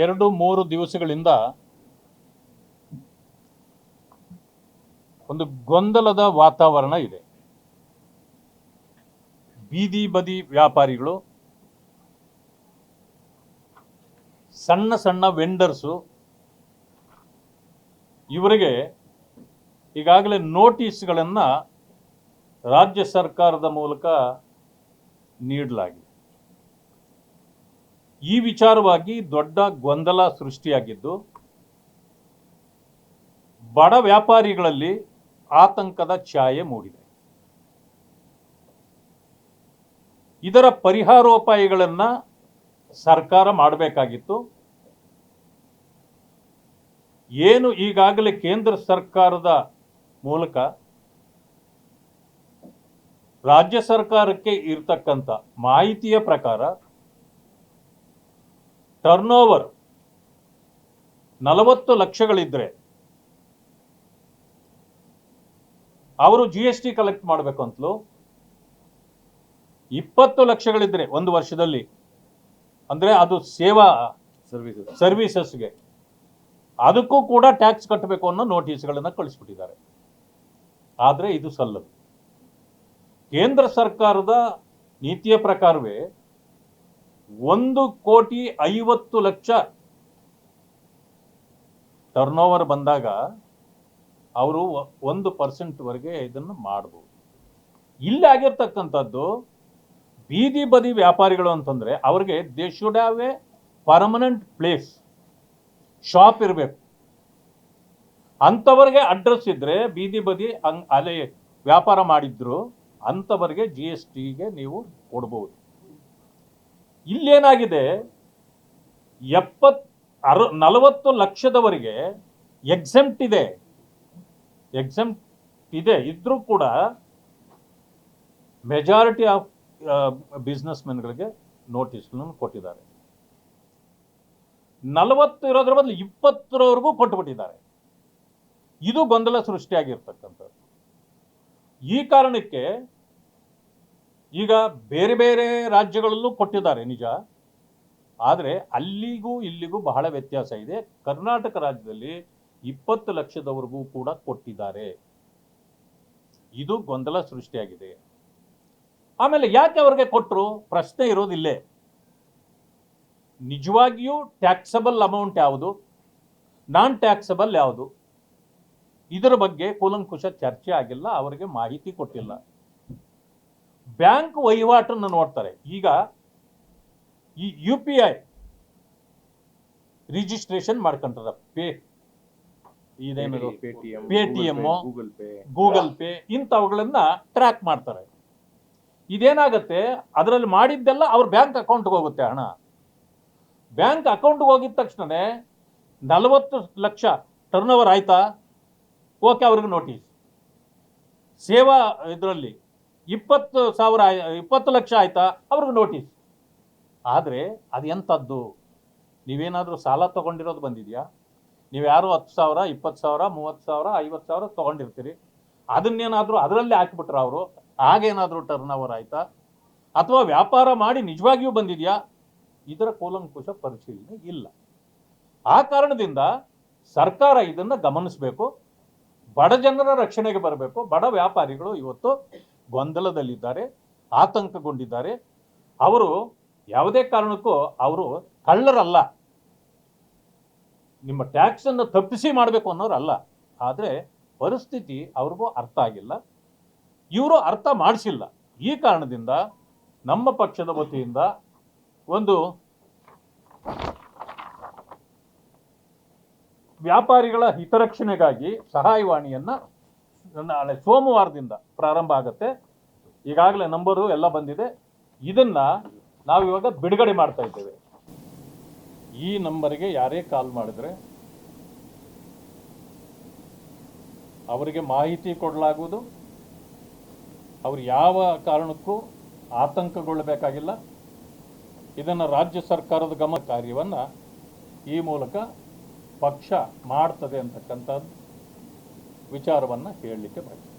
ಎರಡು ಮೂರು ದಿವಸಗಳಿಂದ ಒಂದು ಗೊಂದಲದ ವಾತಾವರಣ ಇದೆ. ಬೀದಿ ಬದಿ ವ್ಯಾಪಾರಿಗಳು, ಸಣ್ಣ ಸಣ್ಣ ವೆಂಡರ್ಸು ಇವರಿಗೆ ಈಗಾಗಲೇ ನೋಟಿಸ್ಗಳನ್ನು ರಾಜ್ಯ ಸರ್ಕಾರದ ಮೂಲಕ ನೀಡಲಾಗಿದೆ. ಈ ವಿಚಾರವಾಗಿ ದೊಡ್ಡ ಗೊಂದಲ ಸೃಷ್ಟಿಯಾಗಿದ್ದು, ಬಡ ವ್ಯಾಪಾರಿಗಳಲ್ಲಿ ಆತಂಕದ ಛಾಯೆ ಮೂಡಿದೆ. ಇದರ ಪರಿಹಾರೋಪಾಯಗಳನ್ನು ಸರ್ಕಾರ ಮಾಡಬೇಕಾಗಿತ್ತು. ಏನು ಈಗಾಗಲೇ ಕೇಂದ್ರ ಸರ್ಕಾರದ ಮೂಲಕ ರಾಜ್ಯ ಸರ್ಕಾರಕ್ಕೆ ಇರತಕ್ಕಂಥ ಮಾಹಿತಿಯ ಪ್ರಕಾರ ಟರ್ನ್ ಓವರ್ ನಲವತ್ತು ಲಕ್ಷಗಳಿದ್ರೆ ಅವರು ಜಿ ಎಸ್ ಟಿ ಕಲೆಕ್ಟ್ ಮಾಡಬೇಕು ಅಂತಲೂ ಇಪ್ಪತ್ತು ಲಕ್ಷಗಳಿದ್ರೆ ಒಂದು ವರ್ಷದಲ್ಲಿ. ಅಂದ್ರೆ ಅದು ಸೇವಾ ಸರ್ವಿಸಸ್ ಸರ್ವಿಸಸ್ಗೆ ಅದಕ್ಕೂ ಕೂಡ ಟ್ಯಾಕ್ಸ್ ಕಟ್ಟಬೇಕು ಅನ್ನೋ ನೋಟಿಸ್ಗಳನ್ನು ಕಳಿಸ್ಬಿಟ್ಟಿದ್ದಾರೆ. ಆದರೆ ಇದು ಸಲ್ಲದು. ಕೇಂದ್ರ ಸರ್ಕಾರದ ನೀತಿಯ ಪ್ರಕಾರವೇ ಒಂದು ಕೋಟಿ ಐವತ್ತು ಲಕ್ಷ ಟರ್ನ್ ಓವರ್ ಬಂದಾಗ ಅವರು ಒಂದು ಪರ್ಸೆಂಟ್ವರೆಗೆ ಇದನ್ನು ಮಾಡ್ಬೋದು. ಇಲ್ಲಿ ಆಗಿರ್ತಕ್ಕಂಥದ್ದು ಬೀದಿ ಬದಿ ವ್ಯಾಪಾರಿಗಳು ಅಂತಂದ್ರೆ ಅವ್ರಿಗೆ they should have a permanent place shop ಇರಬೇಕು. ಅಂಥವ್ರಿಗೆ ಅಡ್ರೆಸ್ ಇದ್ರೆ ಬೀದಿ ಬದಿ ಅಲೆ ವ್ಯಾಪಾರ ಮಾಡಿದ್ರು, ಅಂಥವರಿಗೆ ಜಿ ಎಸ್ ಟಿಗೆ ನೀವು ಕೊಡ್ಬೋದು. ಇಲ್ಲೇನಾಗಿದೆ? ಎಪ್ಪತ್ ಅರ ನಲವತ್ತು ಲಕ್ಷದವರೆಗೆ ಎಕ್ಸೆಂಪ್ಟ್ ಇದೆ. ಎಕ್ಸೆಂಪ್ಟ್ ಇದೆ. ಇದ್ರೂ ಕೂಡ ಮೆಜಾರಿಟಿ ಆಫ್ ಬಿಸ್ನೆಸ್ ಮೆನ್ಗಳಿಗೆ ನೋಟಿಸ್ಗಳನ್ನು ಕೊಟ್ಟಿದ್ದಾರೆ. ನಲವತ್ತು ಇರೋದ್ರ ಬದಲು ಇಪ್ಪತ್ತರವರೆಗೂ ಕೊಟ್ಟುಬಿಟ್ಟಿದ್ದಾರೆ ಇದು ಗೊಂದಲ ಸೃಷ್ಟಿಯಾಗಿರ್ತಕ್ಕಂಥದ್ದು. ಈ ಕಾರಣಕ್ಕೆ ಈಗ ಬೇರೆ ಬೇರೆ ರಾಜ್ಯಗಳಲ್ಲೂ ಕೊಟ್ಟಿದ್ದಾರೆ ನಿಜ. ಆದರೆ ಅಲ್ಲಿಗೂ ಇಲ್ಲಿಗೂ ಬಹಳ ವ್ಯತ್ಯಾಸ ಇದೆ. ಕರ್ನಾಟಕ ರಾಜ್ಯದಲ್ಲಿ ಇಪ್ಪತ್ತು ಲಕ್ಷದವರೆಗೂ ಕೂಡ ಕೊಟ್ಟಿದ್ದಾರೆ. ಇದು ಗೊಂದಲ ಸೃಷ್ಟಿಯಾಗಿದೆ. ಆಮೇಲೆ ಯಾಕೆ ಅವ್ರಿಗೆ ಕೊಟ್ಟರು ಪ್ರಶ್ನೆ ಇರೋದಿಲ್ಲೇ. ನಿಜವಾಗಿಯೂ ಟ್ಯಾಕ್ಸಬಲ್ ಅಮೌಂಟ್ ಯಾವುದು? ನಾನ್ ಟ್ಯಾಕ್ಸಬಲ್ ಯಾವುದು? ಇದರ ಬಗ್ಗೆ ಕೂಲಂಕುಷ ಚರ್ಚೆ ಆಗಿಲ್ಲ, ಅವರಿಗೆ ಮಾಹಿತಿ ಕೊಟ್ಟಿಲ್ಲ. ಬ್ಯಾಂಕ್ ವಹಿವಾಟನ್ನು ನೋಡ್ತಾರೆ. ಈಗ ಈ ಯು ಪಿ ಐ ರಿಜಿಸ್ಟ್ರೇಷನ್ ಮಾಡ್ಕೊಂತಾರ pay ಇದೇನದು? Paytm Paytm, Google Pay Google Pay ಇಂಥವುಗಳನ್ನ track ಮಾಡ್ತಾರೆ. ಇದೇನಾಗತ್ತೆ? ಅದರಲ್ಲಿ ಮಾಡಿದ್ದೆಲ್ಲ ಅವ್ರ ಬ್ಯಾಂಕ್ ಅಕೌಂಟ್ಗೆ ಹೋಗುತ್ತೆ ಹಣ. ಬ್ಯಾಂಕ್ ಅಕೌಂಟ್ಗೆ ಹೋಗಿದ ತಕ್ಷಣನೇ ನಲವತ್ತು ಲಕ್ಷ ಟರ್ನ್ ಓವರ್ ಆಯ್ತಾ? ಓಕೆ ಅವ್ರಿಗೆ ನೋಟಿಸ್ ಸೇವಾ ಇದರಲ್ಲಿ ಇಪ್ಪತ್ತು ಸಾವಿರ ಇಪ್ಪತ್ತು ಲಕ್ಷ ಆಯ್ತಾ? ಅವ್ರಿಗೆ ನೋಟಿಸ್ ಆದರೆ ಅದು ಎಂಥದ್ದು ನೀವೇನಾದರೂ ಸಾಲ ತೊಗೊಂಡಿರೋದು ಬಂದಿದೆಯಾ? ನೀವು ಯಾರು ಹತ್ತು ಸಾವಿರ, ಇಪ್ಪತ್ತು ಸಾವಿರ, ಮೂವತ್ತು ಸಾವಿರ, ಐವತ್ತು ಸಾವಿರ ತೊಗೊಂಡಿರ್ತೀರಿ. ಅದನ್ನೇನಾದರೂ ಅದರಲ್ಲೇ ಹಾಕಿಬಿಟ್ರೆ ಅವರು? ಆಗೇನಾದರೂ ಟರ್ನ್ ಓವರ್ ಆಯ್ತಾ? ಅಥವಾ ವ್ಯಾಪಾರ ಮಾಡಿ ನಿಜವಾಗಿಯೂ ಬಂದಿದೆಯಾ? ಇದರ ಕೂಲಂಕುಶ ಪರಿಶೀಲನೆ ಇಲ್ಲ. ಆ ಕಾರಣದಿಂದ ಸರ್ಕಾರ ಇದನ್ನು ಗಮನಿಸಬೇಕು. ಬಡ ಜನರ ರಕ್ಷಣೆಗೆ ಬರಬೇಕು. ಬಡ ವ್ಯಾಪಾರಿಗಳು ಇವತ್ತು ಗೊಂದಲದಲ್ಲಿದ್ದಾರೆ, ಆತಂಕಗೊಂಡಿದ್ದಾರೆ. ಅವರು ಯಾವುದೇ ಕಾರಣಕ್ಕೂ ಅವರು ಕಳ್ಳರಲ್ಲ. ನಿಮ್ಮ ಟ್ಯಾಕ್ಸ್ ಅನ್ನು ತಪ್ಪಿಸಿ ಮಾಡಬೇಕು ಅನ್ನೋರಲ್ಲ. ಆದರೆ ಪರಿಸ್ಥಿತಿ ಅವ್ರಿಗೂ ಅರ್ಥ ಆಗಿಲ್ಲ. ಇವರು ಅರ್ಥ ಮಾಡಿಸಿಲ್ಲ. ಈ ಕಾರಣದಿಂದ ನಮ್ಮ ಪಕ್ಷದ ವತಿಯಿಂದ ಒಂದು ವ್ಯಾಪಾರಿಗಳ ಹಿತರಕ್ಷಣೆಗಾಗಿ ಸಹಾಯವಾಣಿಯನ್ನ ನಾಳೆ ಸೋಮವಾರದಿಂದ ಪ್ರಾರಂಭ ಆಗುತ್ತೆ. ಈಗಾಗಲೇ ನಂಬರು ಎಲ್ಲ ಬಂದಿದೆ. ಇದನ್ನ ನಾವು ಇವಾಗ ಬಿಡುಗಡೆ ಮಾಡ್ತಾ ಇದ್ದೇವೆ. ಈ ನಂಬರ್ಗೆ ಯಾರೇ ಕಾಲ್ ಮಾಡಿದ್ರೆ ಅವರಿಗೆ ಮಾಹಿತಿ ಕೊಡಲಾಗುವುದು. ಅವರು ಯಾವ ಕಾರಣಕ್ಕೂ ಆತಂಕಗೊಳ್ಳಬೇಕಾಗಿಲ್ಲ. ಇದನ್ನು ರಾಜ್ಯ ಸರ್ಕಾರದ ಗಮನ ಕಾರ್ಯವನ್ನು ಈ ಮೂಲಕ ಪಕ್ಷ ಮಾಡ್ತದೆ ಅಂತಕ್ಕಂಥದ್ದು. ವಿಚಾರವನ್ನು ಹೇಳಲಿಕ್ಕೆ ಬಯಸ್ತೇನೆ.